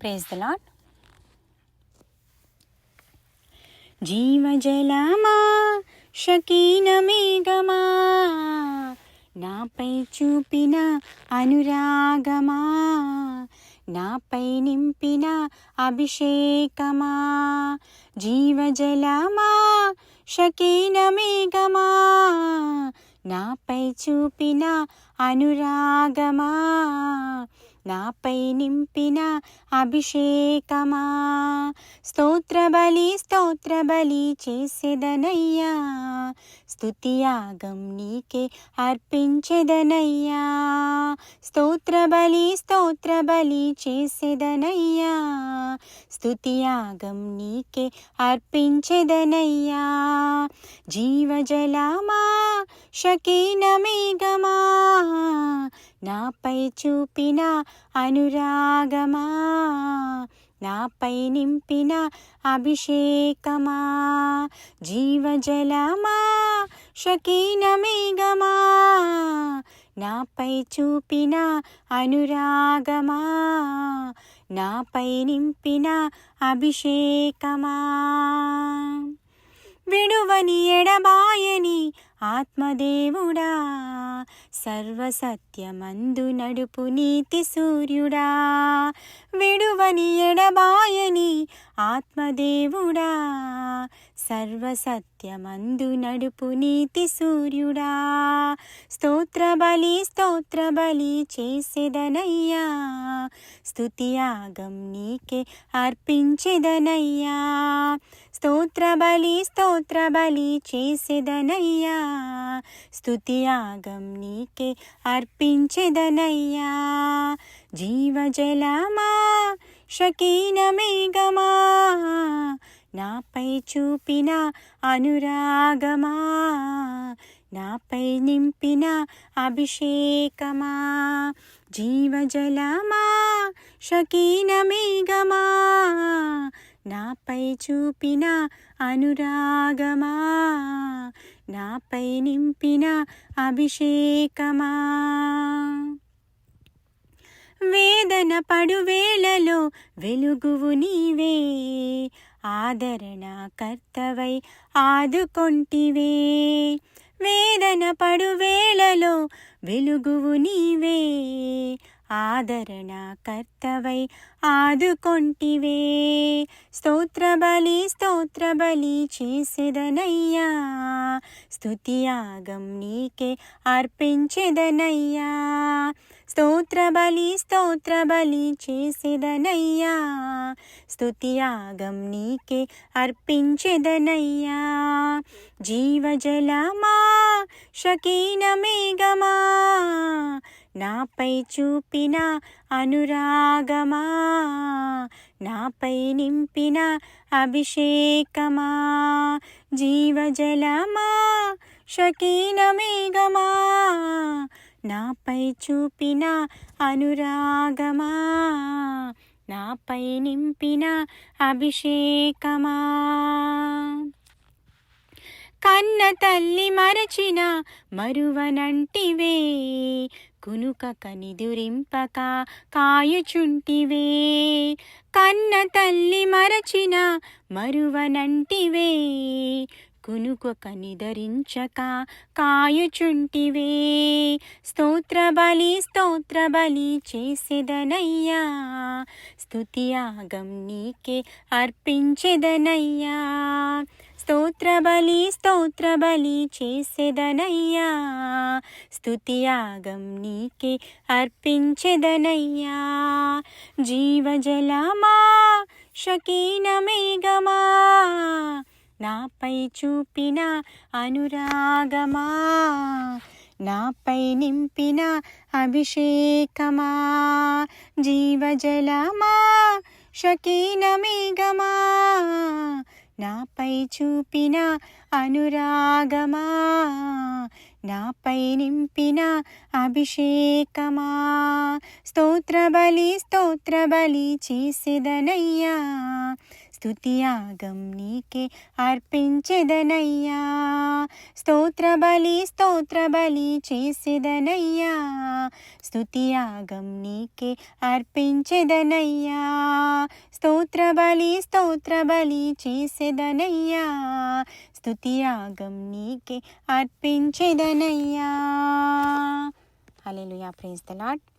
Praise the Lord జీవజలమా షకీన మేఘమా నాపై చూపిన అనురాగమా నాపై నింపిన అభిషేకమా జీవజలమా షకీన మేఘమా నాపై చూపిన అనురాగమా నాపై నింపిన అభిషేకమా. స్తోత్రబలి స్తోత్రబలి చేసేదనయ్యా. స్తుతియాగం నీకే అర్పించెదనయ్యా. స్తోత్రబలి స్తోత్రబలి చేసేదనయ్యా. స్తుతియాగం నీకే అర్పించెదనయ్యా. జీవజలమా షకీన మేఘమా నాపై చూపిన అనురాగమా? నాపై నింపిన అభిషేకమా? జీవజలమా? షకీన మేఘమా నాపై చూపిన అనురాగమా? నాపై నింపిన అభిషేకమా? విడువని ఎడబాయని ఆత్మదేవుడా సర్వసత్యమందు నడుపు నీతి సూర్యుడా. విడువని ఎడబాయని ఆత్మదేవుడా. సర్వసత్యమందు నడుపు నీతి సూర్యుడా స్తోత్రబలి స్తోత్రబలి చేసేదనయ్యా స్తుతియాగం నీకే అర్పించెదనయ్యా స్తోత్ర బలి చేసేదనయ్యా స్తుతియాగం నీకే అర్పించెదనయ్యా జీవజలమా శకీనమే మేఘమా నాపై చూపిన అనురాగమా? నాపై నింపిన అభిషేకమా? జీవజలమా? షకీన మేఘమా నాపై చూపిన అనురాగమా? నాపై నింపిన అభిషేకమా? వేదన పడువేళలో వెలుగువు నీవే. ఆదరణ కర్తవై ఆదుకొంటివే. వేదన పడువేళలో వెలుగువు నీవే. ఆదరణ కర్తవై ఆదుకొంటివే. స్తోత్రబలి స్తోత్రబలి చేసేదనయ్యా. స్తుతియాగం నీకే అర్పించేదనయ్యా. స్తోత్రబలి స్తోత్రబలి చేసేదనయ్యా. స్తుతియాగం నీకే అర్పించెదనయ్యా. జీవజలమా షకీన మేఘమా. నాపై చూపిన అనురాగమా. నాపై నింపిన అభిషేకమా. జీవజలమా షకీన మేఘమా. నాపై చూపిన అనురాగమా? నాపై నింపిన అభిషేకమా? కన్న తల్లి మరచిన మరువనంటివే కునుక కనిదురింపక కాయుచుంటివే. కన్న తల్లి మరచిన మరువనంటివే కునుకు కనిదరించక కాయుచుంటివే స్తోత్రబలి స్తోత్రబలి చేసేదనయ్యా స్తుతియాగం నీకే అర్పించెదనయ్యా స్తోత్రబలి స్తోత్రబలి చేసేదనయ్యా స్తుతియాగం నీకే అర్పించెదనయ్యా జీవజలమా షకీన మేఘమా నాపై చూపిన అనురాగమా? నాపై నింపిన అభిషేకమా? జీవజలమా? షకీన మేఘమా నాపై చూపిన అనురాగమా? నాపై నింపిన అభిషేకమా? స్తోత్రబలి స్తోత్రబలి చేసేదనయ్యా. స్తుతియాగం నీకే అర్పించెదనయ్యా. స్తోత్ర బలి స్తోత్ర బలి చేసేదనయ్యా. స్తుతియాగం నీకే అర్పించెదనయ్యా. స్తోత్ర బలి స్తోత్ర బలి చేసేదనయ్యా. స్తుతియాగం నీకే అర్పించెదనయ్యా. అలెలుయా ప్రైజ్ ద లార్డ్.